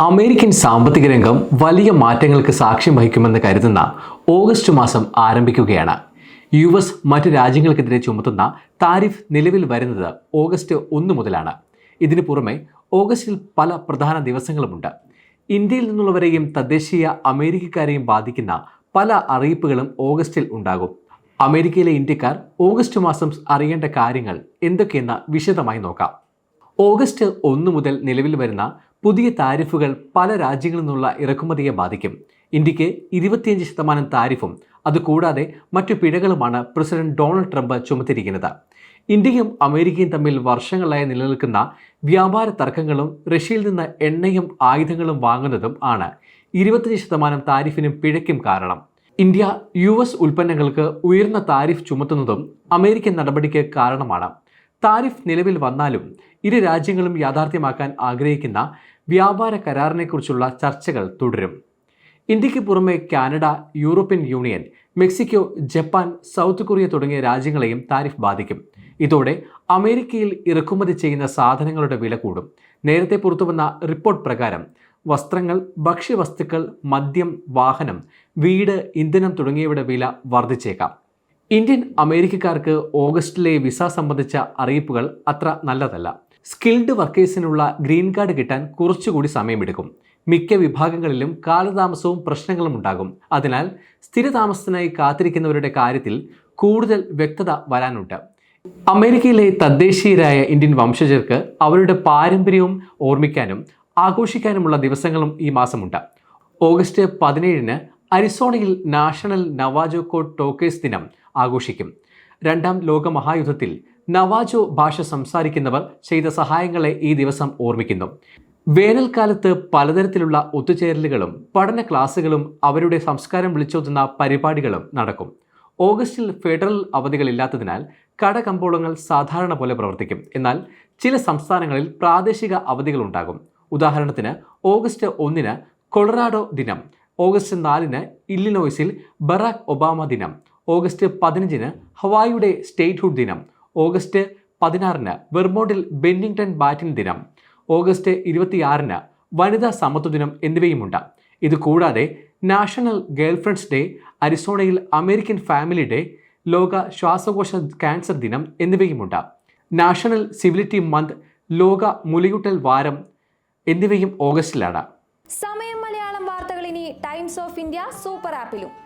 American സാമ്പത്തിക രംഗം വലിയ മാറ്റങ്ങൾക്ക് സാക്ഷ്യം വഹിക്കുമെന്ന് കരുതുന്ന ഓഗസ്റ്റ് മാസം ആരംഭിക്കുകയാണ്. യു എസ് മറ്റ് രാജ്യങ്ങൾക്കെതിരെ ചുമത്തുന്ന താരിഫ് നിലവിൽ വരുന്നത് ഓഗസ്റ്റ് ഒന്ന് മുതലാണ്. ഇതിനു പുറമെ ഓഗസ്റ്റിൽ പല പ്രധാന ദിവസങ്ങളുമുണ്ട്. ഇന്ത്യയിൽ നിന്നുള്ളവരെയും തദ്ദേശീയ അമേരിക്കക്കാരെയും ബാധിക്കുന്ന പല അറിയിപ്പുകളും ഓഗസ്റ്റിൽ ഉണ്ടാകും. അമേരിക്കയിലെ ഇന്ത്യക്കാർ ഓഗസ്റ്റ് മാസം അറിയേണ്ട കാര്യങ്ങൾ എന്തൊക്കെയെന്ന് വിശദമായി നോക്കാം. ഓഗസ്റ്റ് ഒന്ന് മുതൽ നിലവിൽ വരുന്ന പുതിയ താരിഫുകൾ പല രാജ്യങ്ങളിൽ നിന്നുള്ള ഇറക്കുമതിയെ ബാധിക്കും. ഇന്ത്യയ്ക്ക് ഇരുപത്തിയഞ്ച് ശതമാനം താരിഫും അതുകൂടാതെ മറ്റു പിഴകളുമാണ് പ്രസിഡന്റ് ഡൊണാൾഡ് ട്രംപ് ചുമത്തിയിരിക്കുന്നത്. ഇന്ത്യയും അമേരിക്കയും തമ്മിൽ വർഷങ്ങളായി നിലനിൽക്കുന്ന വ്യാപാര തർക്കങ്ങളും റഷ്യയിൽ നിന്ന് എണ്ണയും ആയുധങ്ങളും വാങ്ങുന്നതും ആണ്. ഇരുപത്തഞ്ച് ശതമാനം താരിഫിനും പിഴയ്ക്കും കാരണം. ഇന്ത്യ യു എസ് ഉൽപ്പന്നങ്ങൾക്ക് ഉയർന്ന താരിഫ് ചുമത്തുന്നതും അമേരിക്കൻ നടപടിക്ക് കാരണമാണ്. താരിഫ് നിലവിൽ വന്നാലും ഇരു രാജ്യങ്ങളും യാഥാർത്ഥ്യമാക്കാൻ ആഗ്രഹിക്കുന്ന വ്യാപാര കരാറിനെക്കുറിച്ചുള്ള ചർച്ചകൾ തുടരും. ഇന്ത്യയ്ക്ക് പുറമെ Canada European Union Mexico Japan South Korea തുടങ്ങിയ രാജ്യങ്ങളെയും താരിഫ് ബാധിക്കും. ഇതോടെ അമേരിക്കയിൽ ഇറക്കുമതി ചെയ്യുന്ന സാധനങ്ങളുടെ വില കൂടും. നേരത്തെ പുറത്തുവന്ന റിപ്പോർട്ട് പ്രകാരം വസ്ത്രങ്ങൾ ഭക്ഷ്യവസ്തുക്കൾ മദ്യം വാഹനം വീട് ഇന്ധനം തുടങ്ങിയവയുടെ വില വർദ്ധിച്ചേക്കാം. ഇന്ത്യൻ അമേരിക്കക്കാർക്ക് ഓഗസ്റ്റിലെ വിസ സംബന്ധിച്ച അറിയിപ്പുകൾ അത്ര നല്ലതല്ല. സ്കിൽഡ് വർക്കേഴ്സിനുള്ള ഗ്രീൻ കാർഡ് കിട്ടാൻ കുറച്ചുകൂടി സമയമെടുക്കും. മിക്ക വിഭാഗങ്ങളിലും കാലതാമസവും പ്രശ്നങ്ങളും ഉണ്ടാകും. അതിനാൽ സ്ഥിരതാമസത്തിനായി കാത്തിരിക്കുന്നവരുടെ കാര്യത്തിൽ കൂടുതൽ വ്യക്തത വരാനുണ്ട്. അമേരിക്കയിലെ തദ്ദേശീയരായ ഇന്ത്യൻ വംശജർക്ക് അവരുടെ പാരമ്പര്യവും ഓർമ്മിക്കാനും ആഘോഷിക്കാനുമുള്ള ദിവസങ്ങളും ഈ മാസമുണ്ട്. ഓഗസ്റ്റ് പതിനേഴിന് അരിസോണയിൽ നാഷണൽ നവാജോക്കോ ടോക്കേഴ്സ് ദിനം ആഘോഷിക്കും. രണ്ടാം ലോക മഹായുദ്ധത്തിൽ നവാജോ ഭാഷ സംസാരിക്കുന്നവർ ചെയ്ത സഹായങ്ങളെ ഈ ദിവസം ഓർമ്മിക്കുന്നു. വേനൽക്കാലത്ത് പലതരത്തിലുള്ള ഒത്തുചേരലുകളും പഠന ക്ലാസുകളും അവരുടെ സംസ്കാരം വിളിച്ചോതുന്ന പരിപാടികളും നടക്കും. ഓഗസ്റ്റിൽ ഫെഡറൽ അവധികളില്ലാത്തതിനാൽ കടകമ്പോളങ്ങൾ സാധാരണ പോലെ പ്രവർത്തിക്കും. എന്നാൽ ചില സംസ്ഥാനങ്ങളിൽ പ്രാദേശിക അവധികളുണ്ടാകും. ഉദാഹരണത്തിന് ഓഗസ്റ്റ് ഒന്നിന് കൊളറാഡോ ദിനം ഓഗസ്റ്റ് നാലിന് ഇല്ലിനോയ്സിൽ ബറാക് ഒബാമ ദിനം ഓഗസ്റ്റ് പതിനഞ്ചിന് ഹവായിയുടെ സ്റ്റേറ്റ്ഹുഡ് ദിനം. ഓഗസ്റ്റ് പതിനാറിന് വെർമോണ്ടിൽ ബെന്നിംഗ്ടൺ ബാറ്റിൻ ദിനം. ഓഗസ്റ്റ് ഇരുപത്തിയാറിന് വനിതാ സമത്വ ദിനം എന്നിവയുമുണ്ട്. ഇത് കൂടാതെ നാഷണൽ ഗേൾഫ്രണ്ട്സ് ഡേ അരിസോണയിൽ അമേരിക്കൻ ഫാമിലി ഡേ ലോക ശ്വാസകോശ ക്യാൻസർ ദിനം എന്നിവയുമുണ്ട്. നാഷണൽ സിവിലിറ്റി മന്ത് ലോക മുലയൂട്ടൽ വാരം എന്നിവയും ഓഗസ്റ്റിലാണ്. സമയം മലയാളം വാർത്തകൾ ഇനി ടൈംസ് ഓഫ് ഇന്ത്യ സൂപ്പർ ആപ്പിലും.